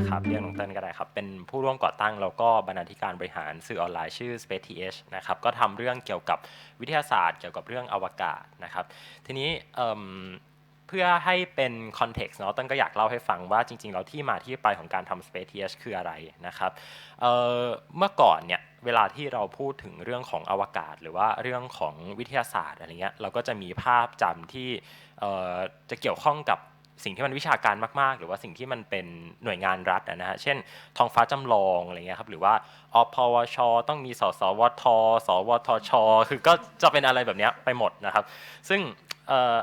นะครับเรียกน้องเติ้ลก็ได้ครับ เป็นผู้ร่วมก่อตั้งแล้วก็บรรณาธิการบริหารสื่อออนไลน์ชื่อ Space TH นะครับก็ทำเรื่องเกี่ยวกับวิทยาศาสตร์เกี่ยวกับเรื่องอวกาศนะครับ ทีนี้เอิ่มเพื่อให้เป็นคอนเท็กซ์เนาะเต้นก็อยากเล่าให้ฟังว่าจริงๆ แล้วที่มาที่ไปของการทำ Space TH คืออะไรนะครับเอ่อเมื่อก่อนเนี่ยเวลาที่เราพูดถึงเรื่องของอวกาศ หรือว่าเรื่องของวิทยาศาสตร์อะไรเงี้ยเราก็จะมีภาพจำที่เอ่อจะเกี่ยวข้องกับ สิ่งที่มันวิชาการมาก ๆ หรือว่าสิ่งที่มันเป็นหน่วยงานรัฐนะฮะเช่น ทองฟ้าจำลองอะไรเงี้ยครับหรือว่าอพวช ต้องมีสสวท สวทช คือก็จะเป็นอะไรแบบเนี้ยไปหมดนะครับ ซึ่ง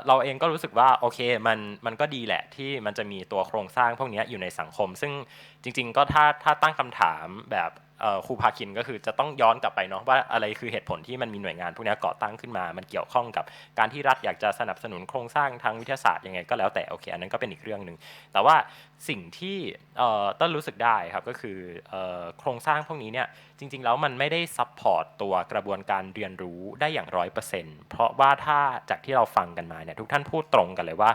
เราเองก็รู้สึกว่าโอเคมันมันก็ดีแหละที่มันจะมีตัวโครงสร้างพวกนี้อยู่ในสังคม ซึ่งจริง ๆ ก็ถ้าถ้าตั้งคำถามแบบ ครูพาคินก็คือจะต้องย้อนกลับไปเนาะว่าอะไรคือเหตุผลที่มันมีหน่วยงานพวกนี้ก่อตั้งขึ้นมา มันเกี่ยวข้องกับการที่รัฐอยากจะสนับสนุนโครงสร้างทางวิทยาศาสตร์ยังไงก็แล้วแต่โอเคอันนั้นก็เป็นอีกเรื่องหนึ่งแต่ว่าสิ่งที่ต้นรู้สึกได้ครับก็คือเอ่อโครงสร้างพวกนี้เนี่ยจริง ๆ แล้วมันไม่ได้ซัพพอร์ตตัวกระบวนการเรียนรู้ได้อย่างร้อยเปอร์เซ็นต์เพราะว่าถ้าจากที่เราฟังกันมาเนี่ยทุกท่านพูดตรงกันเลยว่า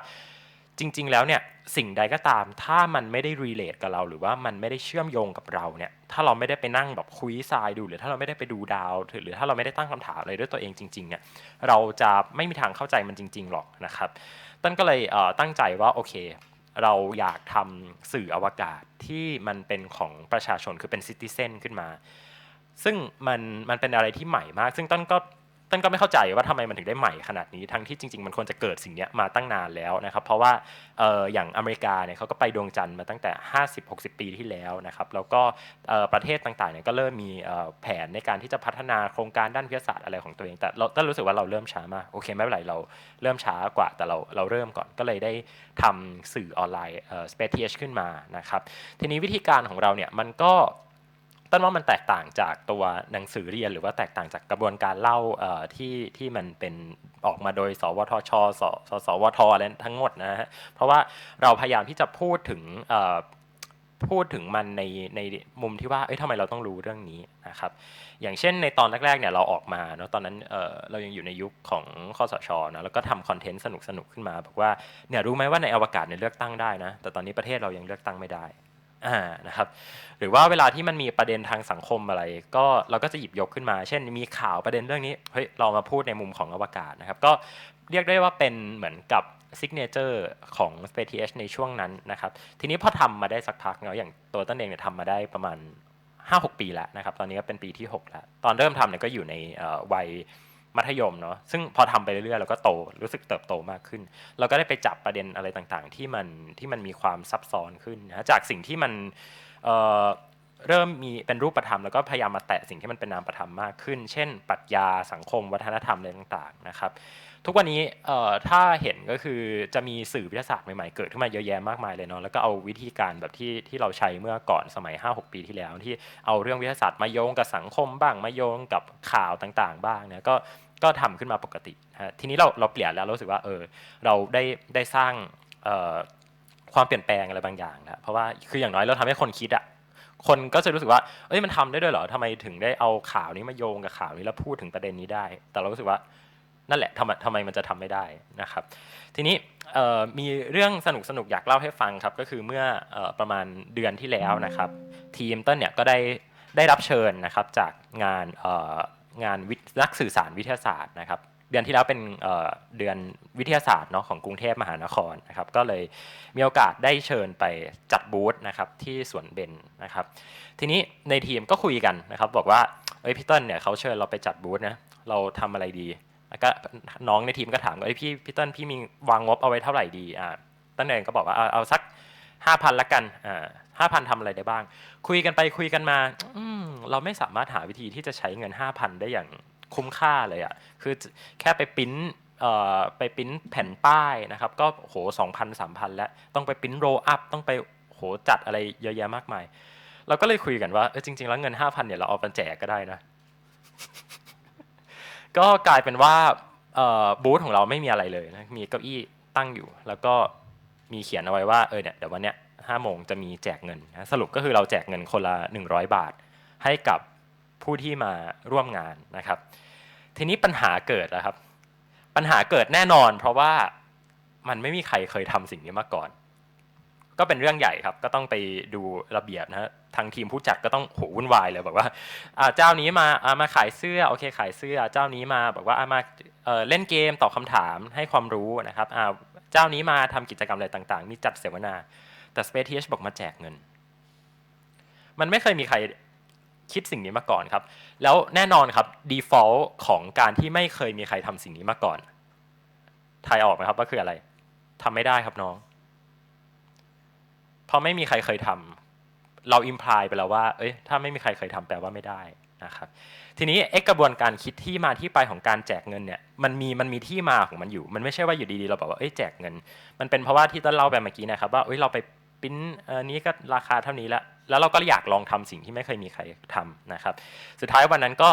จริง ๆ แล้วเนี่ยสิ่งใดก็ตาม ถ้ามันไม่ได้รีเลทกับเรา หรือว่ามันไม่ได้เชื่อมโยงกับเราเนี่ย ถ้าเราไม่ได้ไปนั่งแบบคุยทรายดู หรือถ้าเราไม่ได้ไปดูดาว หรือถ้าเราไม่ได้ตั้งคำถามอะไรด้วยตัวเองจริง ๆ เนี่ย เราจะไม่มีทางเข้าใจมันจริง ๆ หรอกนะครับต้นก็เลยเตั้งใจว่าโอเคเราอยากทำสื่ออวกาศที่มันเป็นของประชาชนคือเป็นซิติเซนขึ้นมา ซึ่งมันมันเป็นอะไรที่ใหม่มาก ซึ่งต้นก็ ต้นก็ไม่เข้าใจว่าทำไมมันถึงได้ใหม่ขนาดนี้ทั้งที่จริง ๆ มันควรจะเกิดสิ่งนี้มาตั้งนานแล้วนะครับเพราะว่าอย่างอเมริกาเนี่ยเขาก็ไปดวงจันทร์มาตั้งแต่ 50-60 ปีที่แล้วนะครับแล้วก็ประเทศต่างๆเนี่ยก็เริ่มมีแผนในการที่จะพัฒนาโครงการด้านวิทยาศาสตร์อะไรของตัวเอง แต่เราต้นรู้สึกว่าเราเริ่มช้ามากโอเคไม่เป็นไรเราเริ่มช้ากว่าแต่เราเราเริ่มก่อนก็เลยได้ทำสื่อออนไลน์เอ่อ Space TH ขึ้นมานะครับทีนี้วิธีการของเราเนี่ยมันก็ ต้นว่ามันแตกต่างจากตัวหนังสือเรียน หรือว่าแตกต่างจากกระบวนการเล่าที่ที่มันเป็นออกมาโดย สวทชสสสวทอะไรทั้งหมดนะฮะเพราะว่าเราพยายามที่จะพูดถึงพูดถึงมันในในมุมที่ว่า เอ้ยทำไมเราต้องรู้เรื่องนี้นะครับ อย่างเช่นในตอนแรกๆ เนี่ยเราออกมาเนาะ ตอนนั้นเออเรายังอยู่ในยุคของคอสชนะ แล้วก็ทำคอนเทนต์สนุกๆ ขึ้นมา บอกว่า เนี่ยรู้ไหมว่าในอวกาศเนี่ยเลือกตั้งได้นะ แต่ตอนนี้ประเทศเรายังเลือกตั้งไม่ได้ อ่านะครับหรือว่าเวลาที่มันมีประเด็นทางสังคมอะไร ก็เราก็จะหยิบยกขึ้นมา เช่นมีข่าวประเด็นเรื่องนี้เฮ้ยเรามาพูดในมุมของอวกาศนะครับ ก็เรียกได้ว่าเป็นเหมือนกับซิกเนเจอร์ของ Space TH ในช่วงนั้นนะครับ ทีนี้พอทำมาได้สักพักเนาะอย่างตัวต้นเองเนี่ยทำมาได้ประมาณ 5-6 ปีแล้วนะครับ ตอนนี้ก็เป็นปีที่ 6 แล้ว ตอนเริ่มทำเนี่ยก็อยู่ในวัย มัธยมเนาะซึ่งพอทำไปเรื่อยๆเราก็โตรู้สึกเติบโตมากขึ้น เราก็ได้ไปจับประเด็นอะไรต่างๆ ที่มันที่มันมีความซับซ้อนขึ้นนะจากสิ่งที่มันเเริ่มมีเป็นรูปธรรมแล้วก็พยายามมาแตะสิ่งที่มันเป็นนามธรรมมากขึ้น เช่น ปรัชญาสังคมวัฒนธรรมอะไรต่างๆนะครับ ทุกวันนี้ถ้าเห็นก็คือจะมีสื่อวิทยาศาสตร์ใหม่ๆเกิดขึ้นมาเยอะแยะมากมายเลยเนาะแล้วก็เอาวิธีการแบบที่ที่เราใช้เมื่อก่อนสมัย 5-6 ปีที่แล้ว ที่เอาเรื่องวิทยาศาสตร์มาโยงกับสังคมบ้างมาโยงกับข่าวต่างๆ บ้างเนี่ยก็ก็ทำขึ้นมาปกตินะฮะทีนี้เราเราเปลี่ยนแล้วรู้สึกว่าเออเราได้ได้สร้างความเปลี่ยนแปลงอะไรบางอย่างแล้วเพราะว่าคืออย่างน้อยเราทำให้คนคิดอะคนก็จะรู้สึกว่า เอ้ยมันทำได้ด้วยเหรอทำไมถึงได้เอาข่าวนี้มาโยงกับข่าวนี้แล้วพูดถึงประเด็นนี้ได้ แต่เรารู้สึกว่า นั่นแหละทำไมทำไมมันจะทำไม่ได้นะครับ ทีนี้มีเรื่องสนุกสนุกๆอยากเล่าให้ฟังครับ ก็คือเมื่ออประมาณเดือนที่แล้วนะครับ ทีมต้นเนี่ยก็ได้ได้รับเชิญนะครับจากงานงานนักสื่อสารวิทยาศาสตร์นะครับ เดือนที่แล้วเป็นเเดือนวิทยาศาสตร์เนาะของกรุงเทพมหานครนะครับ ก็เลยมีโอกาสได้เชิญไปจัดบูธนะครับที่สวนเบนนะครับ ทีนี้ในทีมก็คุยกันนะครับ บอกว่าเอ้ยพี่ต้นเนี่ยเขาเชิญเราไปจัดบูธนะเราทำอะไรดี แล้วก็น้องในทีมก็ถามว่าเอ้ยพี่พี่ต้นพี่มีวางงบเอาไว้เท่าไหร่ดีอ่าต้นเองก็บอกว่าเอาเอาสักห้าพันละกันอ่าห้าพันทำอะไรได้บ้าง คุยกันไปคุยกันมาอืมเราไม่สามารถหาวิธีที่จะใช้เงิน5,000ได้อย่างคุ้มค่าเลยอะ่ะคือแค่ไปปริ้นเอ่อไปปริ้นแผ่นป้ายนะครับ ก็โหสองพันสามพันแล้วต้องไปปริ้นโรอัพต้องไปโหจัดอะไรเยอะแยะมากมาย เราก็เลยคุยกันว่าเออจริง ๆ แล้วเงิน 5,000เนี่ยเราเอาไปแจกก็ได้นะ ก็กลายเป็นว่าบูธของเราไม่มีอะไรเลยนะมีเก้าอี้ตั้งอยู่ แล้วก็มีเขียนเอาไว้ว่าเออเนี่ยเดี๋ยววันเนี้ยห้าโมงจะมีแจกเงินนะสรุปก็คือเราแจกเงินคนละ 100 บาท ให้กับผู้ที่มาร่วมงานนะครับ ทีนี้ปัญหาเกิดแล้วครับ ปัญหาเกิดแน่นอน เพราะว่ามันไม่มีใครเคยทำสิ่งนี้มาก่อน ก็เป็นเรื่องใหญ่ครับ ก็ต้องไปดูระเบียบนะฮะทางทีมผู้จัดก็ต้องโหวุ่นวายเลยแบอกว่าอ่าเจ้านี้มาอามาขายเสื้อโอเคขายเสื้อ เจ้านี้มาบอกว่าอามาเอ่อเล่นเกมตอบคำถามให้ความรู้นะครับอ่าเจ้านี้มาทำกิจกรรมอะไรต่าง ๆ มีจัดเสวนา แต่ Space TH บอกมาแจกเงิน มันไม่เคยมีใครคิดสิ่งนี้มาก่อนครับ แล้วแน่นอนครับ default ของการที่ไม่เคยมีใครทำสิ่งนี้มาก่อนทายออกไหมครับว่าคืออะไรทำไม่ได้ครับน้อง ราะไม่มีใครเคยทำเราอิมพลายไปแล้วว่า เอ้ย ถ้าไม่มีใครเคยทำแปลว่าไม่ได้นะครับ ทีนี้เอกระบวนการคิดที่มาที่ไปของการแจกเงินเนี่ย มันมีมันมีที่มาของมันอยู่ มันไม่ใช่ว่าอยู่ดีๆเราบอกว่า เอ้ย แจกเงิน มันเป็นเพราะว่าที่ต้นเล่าไปเมื่อกี้นะครับว่า เอ้ย เราไปปิ้นอันนี้ก็ราคาเท่านี้แล้ว แล้วเราก็อยากลองทำสิ่งที่ไม่เคยมีใครทำนะครับ สุดท้ายวันนั้นก็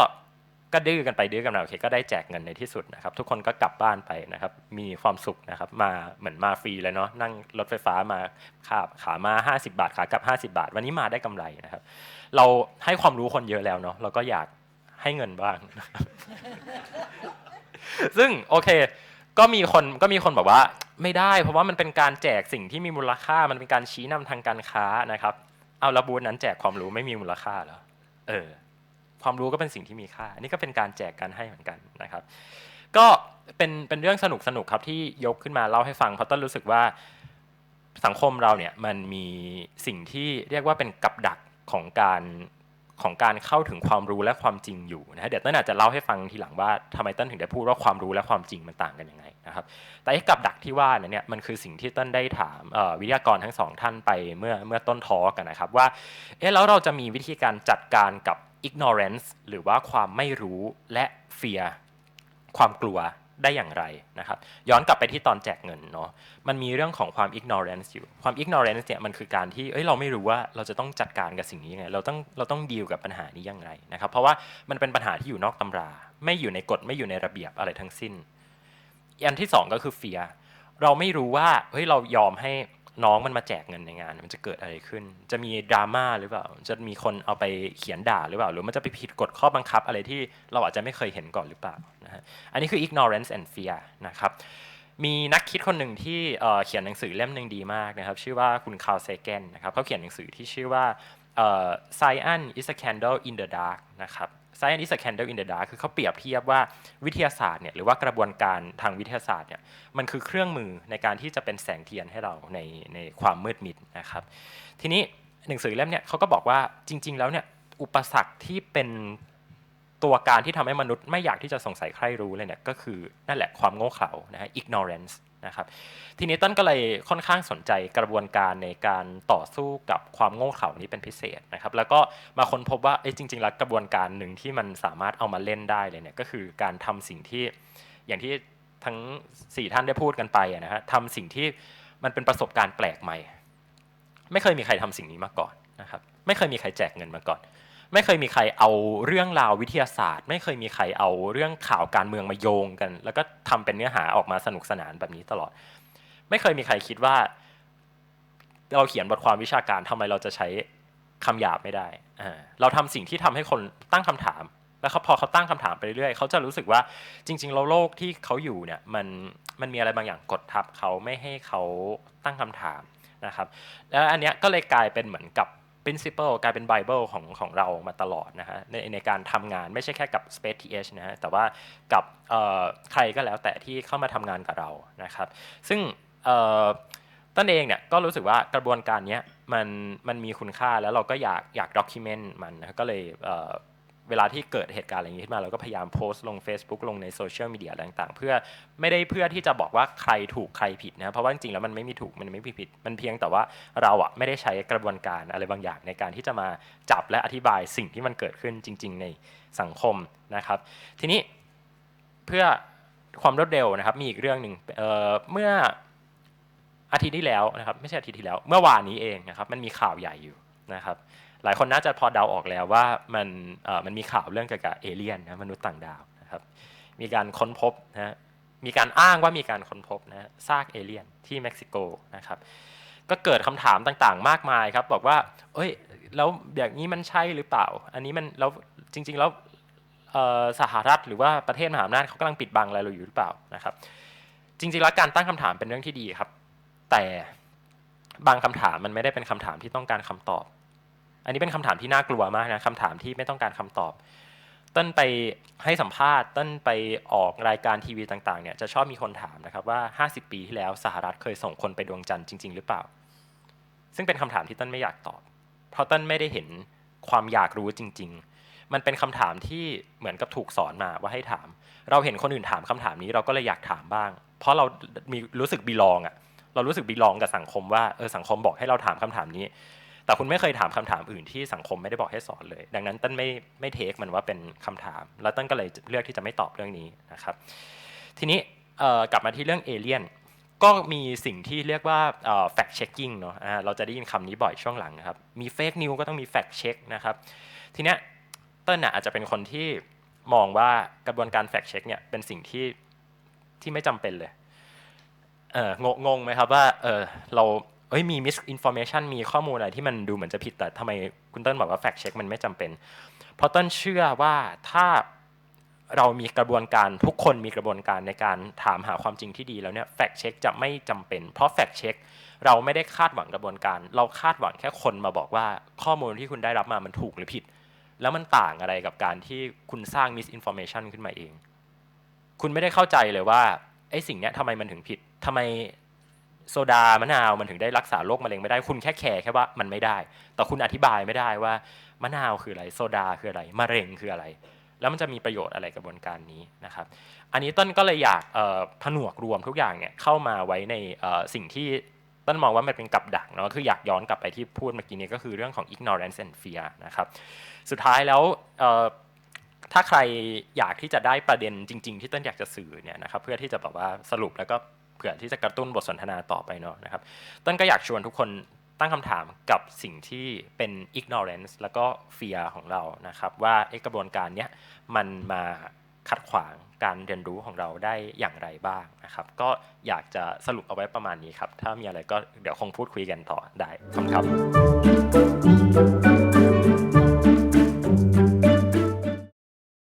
ก็ดื้อกันไปดื้อกันมาโอเคก็ได้แจกเงินในที่สุดนะครับ ทุกคนก็กลับบ้านไปนะครับ มีความสุขนะครับ มาเหมือนมาฟรีเลยเนาะนั่งรถไฟฟ้ามาขาขามา 50 บาทขากลับ 50 บาท วันนี้มาได้กำไรนะครับ เราให้ความรู้คนเยอะแล้วเนาะเราก็อยากให้เงินบ้าง ซึ่งโอเค ก็มีคนก็มีคนบอกว่า ไม่ได้ เพราะว่ามันเป็นการแจกสิ่งที่มีมูลค่า มันเป็นการชี้นำทางการค้านะครับ เอาแล้วบูธนั้นแจกความรู้ไม่มีมูลค่าเหรอเออ ความรู้ก็เป็นสิ่งที่มีค่า อันนี้ก็เป็นการแจกการให้เหมือนกันนะครับ ก็เป็นเป็นเรื่องสนุกสนุกครับที่ยกขึ้นมาเล่าให้ฟังเพราะต้นรู้สึกว่าสังคมเราเนี่ยมันมีสิ่งที่เรียกว่าเป็นกับดักของการของการเข้าถึงความรู้และความจริงอยู่นะฮะเดี๋ยวต้นอาจจะเล่าให้ฟังทีหลังว่าทำไมต้นถึงได้พูดว่าความรู้และความจริงมันต่างกันยังไงนะครับ แต่ไอ้กับดักที่ว่าเนี่ยมันคือสิ่งที่ต้นได้ถามวิทยากรทั้งสองท่านไปเมื่อเมื่อต้นทอกันนะครับว่าเอ๊ะแล้วเราจะมีวิธีการจัดการกับ ignorance หรือว่าความไม่รู้และ fear ความกลัวได้อย่างไรนะครับ ย้อนกลับไปที่ตอนแจกเงินเนาะมันมีเรื่องของความ ignorance อยู่ ความ ignorance เนี่ยมันคือการที่เอ้ยเราไม่รู้ว่าเราจะต้องจัดการกับสิ่งนี้ยังไง เราต้องเราต้องดีลกับปัญหานี้ยังไงนะครับ เพราะว่ามันเป็นปัญหาที่อยู่นอกตำรา ไม่อยู่ในกฎไม่อยู่ในระเบียบอะไรทั้งสิ้นอันที่ 2 ก็คือ fear เราไม่รู้ว่าเฮ้ยเรายอมให้ น้องมันมาแจกเงินในงาน มันจะเกิดอะไรขึ้น จะมีดราม่าหรือเปล่า จะมีคนเอาไปเขียนด่าหรือเปล่า หรือมันจะไปผิดกฎข้อบังคับอะไรที่เราอาจจะไม่เคยเห็นก่อนหรือเปล่านะฮะอันนี้คือ ignorance and fear นะครับมีนักคิดคนหนึ่งที่เขียนหนังสือเล่มหนึ่งดีมากนะครับ ชื่อว่าคุณคาร์ลเซเกนนะครับเขาเขียนหนังสือที่ชื่อว่า Science is a candle in the dark นะครับ Science is a candle in the dark คือเขาเปรียบเทียบว่าวิทยาศาสตร์เนี่ยหรือว่ากระบวนการทางวิทยาศาสตร์เนี่ยมันคือเครื่องมือในการที่จะเป็นแสงเทียนให้เราในในความมืดมิดนะครับ ทีนี้หนังสือเล่มเนี่ยเขาก็บอกว่าจริง ๆ แล้วเนี่ยอุปสรรคที่เป็นตัวการที่ทำให้มนุษย์ไม่อยากที่จะสงสัยใครรู้เลยเนี่ยก็คือนั่นแหละความโง่เขลานะฮะ ignorance นะครับทีนี้ต้นก็เลยค่อนข้างสนใจกระบวนการในการต่อสู้กับความโง่เขลานี้เป็นพิเศษนะครับแล้วก็มาค้นพบว่าจริงๆแล้วกระบวนการหนึ่งที่มันสามารถเอามาเล่นได้เลยเนี่ยก็คือการทำสิ่งที่อย่างที่ทั้งสี่ท่านได้พูดกันไปนะฮะทำสิ่งที่มันเป็นประสบการณ์แปลกใหม่ ไม่เคยมีใครทำสิ่งนี้มาก่อนนะครับไม่เคยมีใครแจกเงินมาก่อน ไม่เคยมีใครเอาเรื่องราววิทยาศาสตร์ ไม่เคยมีใครเอาเรื่องข่าวการเมืองมาโยงกัน แล้วก็ทำเป็นเนื้อหาออกมาสนุกสนานแบบนี้ตลอด ไม่เคยมีใครคิดว่า เราเขียนบทความวิชาการทำไมเราจะใช้คำหยาบไม่ได้เราทำสิ่งที่ทำให้คนตั้งคำถาม แล้วพอเขาตั้งคำถามไปเรื่อยเขาจะรู้สึกว่าจริง ๆ เราโลกที่เขาอยู่เนี่ยมันมันมีอะไรบางอย่างกดทับเขาไม่ให้เขาตั้งคำถามนะครับ แล้วอันเนี้ยก็เลยกลายเป็นเหมือนกับ principle กลายเป็น Bible ของของเรามาตลอดนะฮะในในการทำงานไม่ใช่แค่กับ Space TH นะฮะแต่ว่ากับใครก็แล้วแต่ที่เข้ามาทำงานกับเรานะครับ ซึ่งต้นเองเนี่ยก็รู้สึกว่ากระบวนการนี้มันมันมีคุณค่าแล้วเราก็อยากอยากด็อกิเมนต์มันนะก็เลย เวลาที่เกิดเหตุการณ์อะไรอย่างนี้ขึ้นมาเราก็พยายามโพสต์ลง Facebook ลงในโซเชียลมีเดียต่างๆ เพื่อไม่ได้เพื่อที่จะบอกว่าใครถูกใครผิดนะเพราะว่าจริงๆแล้วมันไม่มีถูกมันไม่มีผิด มันเพียงแต่ว่าเราอะไม่ได้ใช้กระบวนการอะไรบางอย่างในการที่จะมาจับและอธิบายสิ่งที่มันเกิดขึ้นจริง ๆ ในสังคมนะครับ ทีนี้เพื่อความรวดเร็วนะครับมีอีกเรื่องหนึ่งเเมื่ออาทิตย์ที่แล้วนะครับไม่ใช่อาทิตย์ที่แล้ว เมื่อวานนี้เองนะครับมันมีข่าวใหญ่อยู่นะครับ หลายคนน่าจะพอเดาออกแล้วว่ามันมันมีข่าวเรื่องเกี่ยวกับเอเลี่ยนนะมนุษย์ต่างดาวนะครับมีการค้นพบนะมีการอ้างว่ามีการค้นพบนะซากเอเลี่ยนที่เม็กซิโกนะครับก็เกิดคำถามต่างๆ มากมายครับบอกว่าเอ้ยแล้วอย่างนี้มันใช่หรือเปล่า อันนี้มันแล้วจริง ๆ แล้วสหรัฐหรือว่าประเทศมหาอำนาจเขากำลังปิดบังอะไรเราอยู่หรือเปล่านะครับ จริงๆแล้วการตั้งคำถามเป็นเรื่องที่ดีครับ แต่บางคำถามมันไม่ได้เป็นคำถามที่ต้องการคำตอบ อันนี้เป็นคำถามที่น่ากลัวมากนะคำถามที่ไม่ต้องการคำตอบ ต้นไปให้สัมภาษณ์ ต้นไปออกรายการทีวีต่างๆเนี่ยจะชอบมีคนถามนะครับว่า 50 ปีที่แล้วสหรัฐเคยส่งคนไปดวงจันทร์จริง ๆ หรือเปล่า ซึ่งเป็นคำถามที่ต้นไม่อยากตอบ เพราะต้นไม่ได้เห็นความอยากรู้จริง ๆ มันเป็นคำถามที่เหมือนกับถูกสอนมาว่าให้ถาม เราเห็นคนอื่นถามคำถามนี้เราก็เลยอยากถามบ้าง เพราะเรามีรู้สึกบีลองอะเรารู้สึกบีลองกับสังคมว่าเออสังคมบอกให้เราถามคำถามนี้ แต่คุณไม่เคยถามคำถามอื่นที่สังคมไม่ได้บอกให้สอนเลย ดังนั้นต้นไม่ไม่เทคมันว่าเป็นคำถาม แล้วต้นก็เลยเลือกที่จะไม่ตอบเรื่องนี้นะครับ ทีนี้กลับมาที่เรื่องเอเลี่ยนก็มีสิ่งที่เรียกว่า fact checking เนาะเราจะได้ยินคำนี้บ่อยช่วงหลังครับ มี fake news ก็ต้องมี fact check นะครับ ทีเนี้ยเต้นอาจจะเป็นคนที่มองว่ากระบวนการ fact check เนี่ยเป็นสิ่งที่ที่ไม่จำเป็นเลยเอองงงไหมครับว่าเออเรา เอ้ยมี misinformation มีข้อมูลอะไรที่มันดูเหมือนจะผิดแต่ทำไมคุณเต้นบอกว่า fact check มันไม่จำเป็นเพราะเต้นเชื่อว่าถ้าเรามีกระบวนการทุกคนมีกระบวนการในการถามหาความจริงที่ดีแล้วเนี่ย fact check จะไม่จำเป็น เพราะ fact check เราไม่ได้คาดหวังกระบวนการ เราคาดหวังแค่คนมาบอกว่าข้อมูลที่คุณได้รับมามันถูกหรือผิด แล้วมันต่างอะไรกับการที่คุณสร้าง misinformation ขึ้นมาเอง คุณไม่ได้เข้าใจเลยว่าไอ้สิ่งเนี้ยทำไมมันถึงผิดทำไม โซดามะนาวมันถึงได้รักษาโรคมะเร็งไม่ได้คุณแค่แคร์แค่ว่ามันไม่ได้ แต่คุณอธิบายไม่ได้ว่ามะนาวคืออะไรโซดาคืออะไรมะเร็งคืออะไร แล้วมันจะมีประโยชน์อะไรกระบวนการนี้นะครับ อันนี้ต้นก็เลยอยากผนวกรวมทุกอย่างเนี่ยเข้ามาไว้ในสิ่งที่ต้นมองว่ามันเป็นกับดักเนาะคืออยากย้อนกลับไปที่พูดเมื่อกี้นี้ก็คือเรื่องของ ignorance and fear นะครับสุดท้ายแล้วถ้าใครอยากที่จะได้ประเด็นจริง ๆ ที่ต้นอยากจะสื่อเนี่ยนะครับเพื่อที่จะแบบว่าสรุปแล้วก็ เผื่อที่จะกระตุ้นบทสนทนาต่อไปเนาะนะครับต้นก็อยากชวนทุกคนตั้งคำถามกับสิ่งที่เป็น ignorance แล้วก็ fear ของเรานะครับว่าไอ้กระบวนการเนี้ยมันมาขัดขวางการเรียนรู้ของเราได้อย่างไรบ้างนะครับ ก็อยากจะสรุปเอาไว้ประมาณนี้ครับ ถ้ามีอะไรก็เดี๋ยวคงพูดคุยกันต่อได้ขอบคุณครับ